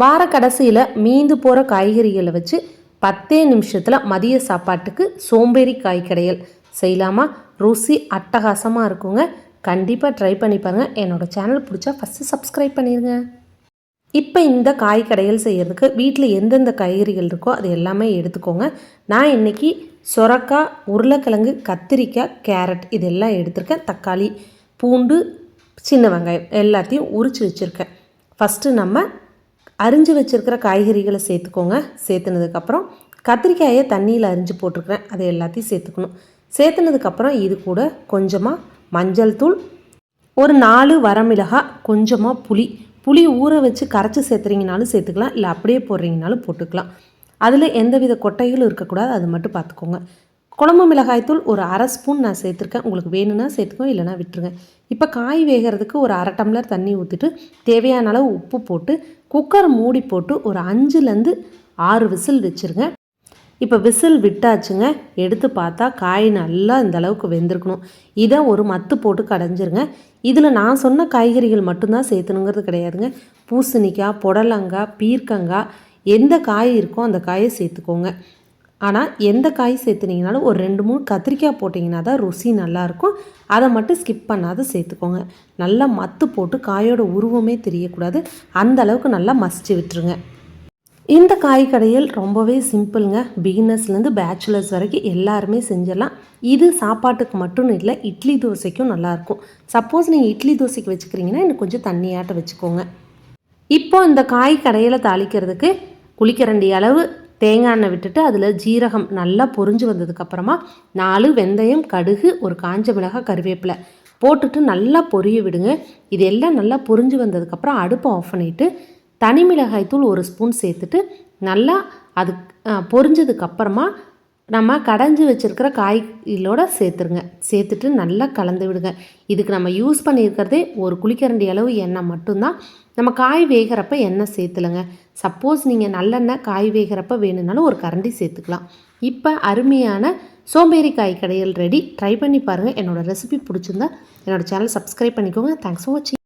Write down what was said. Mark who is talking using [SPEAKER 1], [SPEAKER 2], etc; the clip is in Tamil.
[SPEAKER 1] வார கடைசியில் மீந்து போகிற காய்கறிகளை வச்சு பத்தே நிமிஷத்தில் மதிய சாப்பாட்டுக்கு சோம்பேறி காய் கடையல். செய்யலாமா? ருசி அட்டகாசமாக இருக்குங்க. கண்டிப்பாக ட்ரை பண்ணி பாருங்கள் என்னோட சேனல் பிடிச்சா ஃபஸ்ட்டு சப்ஸ்கிரைப் பண்ணிடுங்க இப்போ இந்த காய் கடையல் செய்கிறதுக்கு வீட்டில் எந்தெந்த காய்கறிகள் இருக்கோ அது எல்லாமே எடுத்துக்கோங்க. நான் இன்றைக்கி சொரக்காய் உருளைக்கிழங்கு கத்திரிக்காய் கேரட் இதெல்லாம் எடுத்திருக்கேன். தக்காளி பூண்டு சின்ன வெங்காயம் எல்லாத்தையும் உரித்து வச்சுருக்கேன். ஃபஸ்ட்டு நம்ம அரிஞ்சு வச்சுருக்கிற காய்கறிகளை சேர்த்துக்கோங்க. சேர்த்துனதுக்கப்புறம் கத்திரிக்காயை தண்ணியில் அரிஞ்சு போட்டிருக்கிறேன். அதை எல்லாத்தையும் சேர்த்துக்கணும். சேர்த்துனதுக்கப்புறம் இது கூட கொஞ்சமாக மஞ்சள் தூள் ஒரு நாலு வரமிளகாய் கொஞ்சமாக புளி. புளி ஊற வச்சு கரைச்சி சேர்த்துறீங்கனாலும் சேர்த்துக்கலாம். இல்லை அப்படியே போடுறீங்கனாலும் போட்டுக்கலாம். அதில் எந்தவித கொட்டைகளும் இருக்கக்கூடாது. அது மட்டும் பார்த்துக்கோங்க. குழம்பு மிளகாய்த்தூள் ஒரு அரை ஸ்பூன் நான் சேர்த்துருக்கேன். உங்களுக்கு வேணும்னா சேர்த்துக்கோங்க இல்லைனா விட்டுருங்க. இப்போ காய் வேகிறதுக்கு ஒரு அரை டம்ளர் தண்ணி ஊற்றிட்டு தேவையான அளவு உப்பு போட்டு குக்கர் மூடி போட்டு ஒரு அஞ்சுலேருந்து ஆறு விசில் வச்சுருங்க. இப்போ விசில் விட்டாச்சுங்க எடுத்து பார்த்தா காய் நல்லா இந்த அளவுக்கு வெந்திருக்கணும். இதை ஒரு மத்து போட்டு கடைஞ்சிருங்க. இதில் நான் சொன்ன காய்கறிகள் மட்டும்தான் சேர்த்துணுங்கிறது கிடையாதுங்க. பூசணிக்காய் புடலங்காய் பீர்க்கங்காய் எந்த காய் இருக்கோ அந்த காயை சேர்த்துக்கோங்க. ஆனால் எந்த காய் சேர்த்துனீங்கனாலும் ஒரு ரெண்டு மூணு கத்திரிக்காய் போட்டிங்கன்னா தான் ருசி நல்லாயிருக்கும். அதை மட்டும் ஸ்கிப் பண்ணாத சேர்த்துக்கோங்க. நல்லா மத்து போட்டு காயோட உருவமே தெரியக்கூடாது. அந்த அளவுக்கு நல்லா மசிச்சு விட்டுருங்க. இந்த காய் கடையில் ரொம்பவே சிம்பிளுங்க. பிகினர்ஸ்லேருந்து பேச்சுலர்ஸ் வரைக்கும் எல்லாருமே செஞ்சிடலாம். இது சாப்பாட்டுக்கு மட்டும் இல்லை இட்லி தோசைக்கும் நல்லாயிருக்கும். சப்போஸ் நீங்கள் இட்லி தோசைக்கு வச்சுக்கிறீங்கன்னா இன்னும் கொஞ்சம் தண்ணியாட்ட வச்சுக்கோங்க. இப்போ இந்த காய் கடையில் தாளிக்கிறதுக்கு குளிக்கரண்டி அளவு தேங்காய் எண்ணெய் விட்டுட்டு அதில் ஜீரகம் நல்லா பொரிஞ்சு வந்ததுக்கப்புறமா நாலு வெந்தயம் கடுகு ஒரு காஞ்ச மிளகாய் கருவேப்பிலை போட்டுட்டு நல்லா பொரிய விடுங்க. இது எல்லாம் நல்லா பொரிஞ்சு வந்ததுக்கப்புறம் அடுப்பை ஆஃப் பண்ணிவிட்டு தனி மிளகாய் தூள் ஒரு ஸ்பூன் சேர்த்துட்டு நல்லா அது பொரிஞ்சதுக்கப்புறமா நம்ம கடைஞ்சி வச்சுருக்கிற காய்களோட சேர்த்துருங்க. சேர்த்துட்டு நல்லா கலந்து விடுங்க. இதுக்கு நம்ம யூஸ் பண்ணியிருக்கிறதே ஒரு குளிக்கரண்டி அளவு எண்ணெய் மட்டும்தான். நம்ம காய் வேகிறப்ப எண்ணெய் சேர்த்துலங்க. சப்போஸ் நீங்கள் நல்லெண்ணெய் காய் வேகிறப்ப வேணும்னாலும் ஒரு கரண்டி சேர்த்துக்கலாம். இப்போ அருமையான சோம்பேறி காய் கடையில் ரெடி. ட்ரை பண்ணி பாருங்கள் என்னோடய ரெசிபி பிடிச்சிருந்தா என்னோடய சேனல் சப்ஸ்கிரைப் பண்ணிக்கோங்க. தேங்க்ஸ் ஃபார் வாட்சிங்